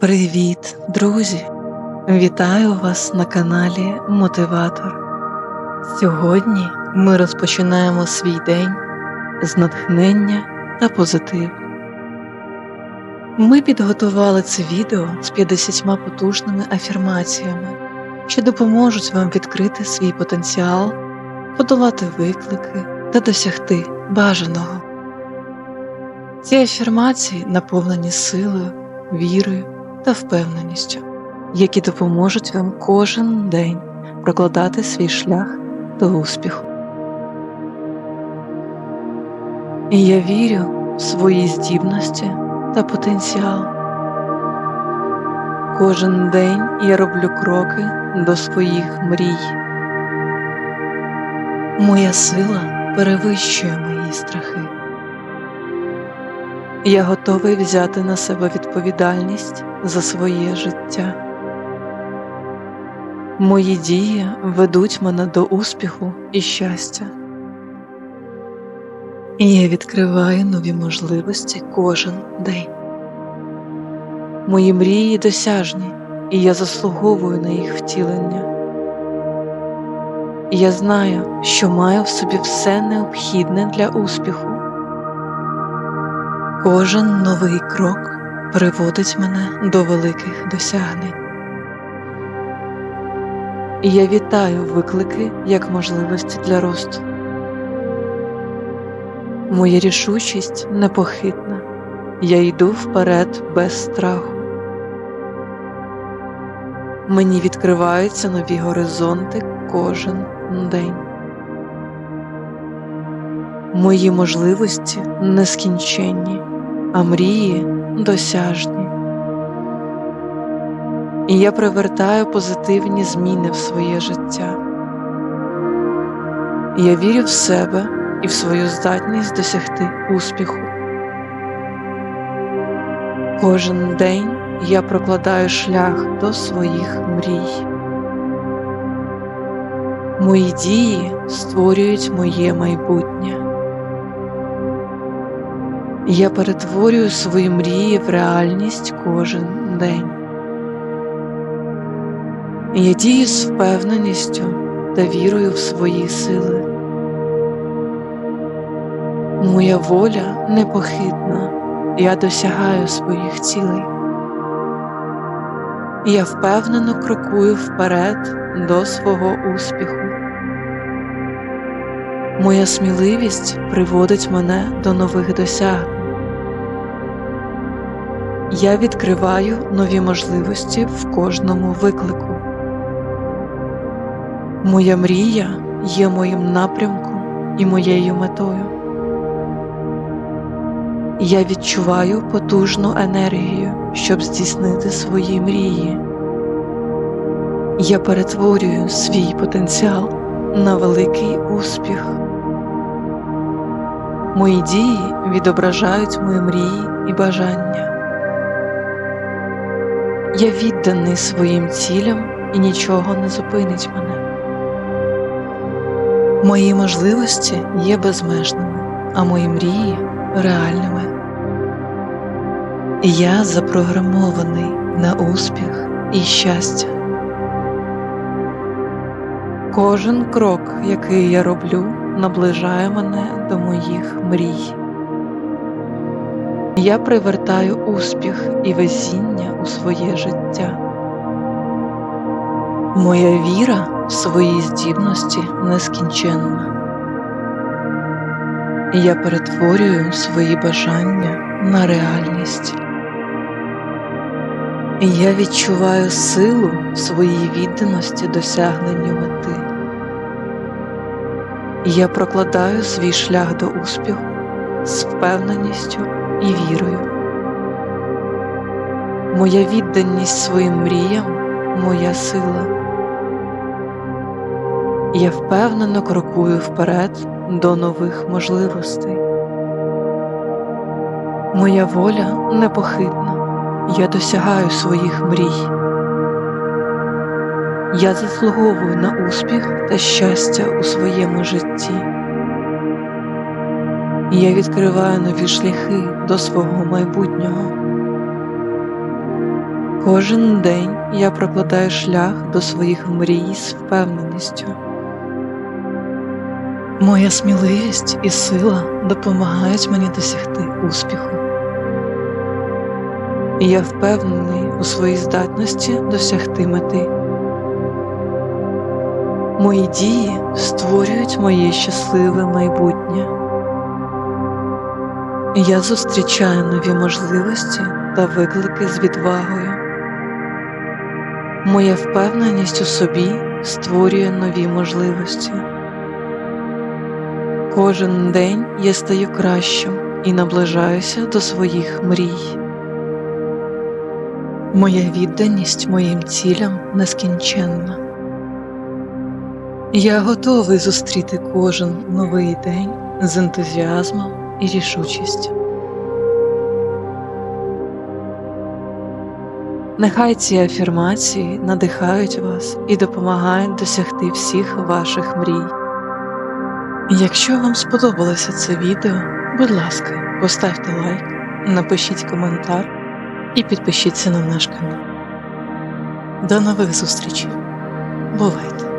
Привіт, друзі! Вітаю вас на каналі Мотиватор. Сьогодні ми розпочинаємо свій день з натхнення та позитиву. Ми підготували це відео з 50 потужними афірмаціями, що допоможуть вам відкрити свій потенціал, подолати виклики та досягти бажаного. Ці афірмації наповнені силою, вірою та впевненістю, які допоможуть вам кожен день прокладати свій шлях до успіху. І я вірю в свої здібності та потенціал. Кожен день я роблю кроки до своїх мрій. Моя сила перевищує мої страхи. Я готовий взяти на себе відповідальність за своє життя. Мої дії ведуть мене до успіху і щастя. І я відкриваю нові можливості кожен день. Мої мрії досяжні, і я заслуговую на їх втілення. Я знаю, що маю в собі все необхідне для успіху. Кожен новий крок приводить мене до великих досягнень. Я вітаю виклики як можливості для росту. Моя рішучість непохитна, я йду вперед без страху. Мені відкриваються нові горизонти кожен день. Мої можливості нескінченні, а мрії досяжні. І я привертаю позитивні зміни в своє життя. Я вірю в себе і в свою здатність досягти успіху. Кожен день я прокладаю шлях до своїх мрій. Мої дії створюють моє майбутнє. Я перетворюю свої мрії в реальність кожен день. Я дію з впевненістю та вірою в свої сили. Моя воля непохитна, я досягаю своїх цілей. Я впевнено крокую вперед до свого успіху. Моя сміливість приводить мене до нових досягнень. Я відкриваю нові можливості в кожному виклику. Моя мрія є моїм напрямком і моєю метою. Я відчуваю потужну енергію, щоб здійснити свої мрії. Я перетворюю свій потенціал на великий успіх. Мої дії відображають мої мрії і бажання. Я відданий своїм цілям і нічого не зупинить мене. Мої можливості є безмежними, а мої мрії реальними. Я запрограмований на успіх і щастя. Кожен крок, який я роблю, наближає мене до моїх мрій. Я привертаю успіх і везіння у своє життя. Моя віра в свої здібності нескінченна. Я перетворюю свої бажання на реальність. Я відчуваю силу в своїй відданості досягненню мети. Я прокладаю свій шлях до успіху з впевненістю і вірою. Моя відданість своїм мріям моя сила. Я впевнено крокую вперед до нових можливостей. Моя воля непохитна, я досягаю своїх мрій. Я заслуговую на успіх та щастя у своєму житті. Я відкриваю нові шляхи до свого майбутнього. Кожен день я прокладаю шлях до своїх мрій з впевненістю. Моя сміливість і сила допомагають мені досягти успіху. Я впевнений у своїй здатності досягти мети. Мої дії створюють моє щасливе майбутнє. Я зустрічаю нові можливості та виклики з відвагою. Моя впевненість у собі створює нові можливості. Кожен день я стаю кращим і наближаюся до своїх мрій. Моя відданість моїм цілям нескінченна. Я готовий зустріти кожен новий день з ентузіазмом і рішучістю. Нехай ці афірмації надихають вас і допомагають досягти всіх ваших мрій. Якщо вам сподобалося це відео, будь ласка, поставте лайк, напишіть коментар і підпишіться на наш канал. До нових зустрічей! Бувайте!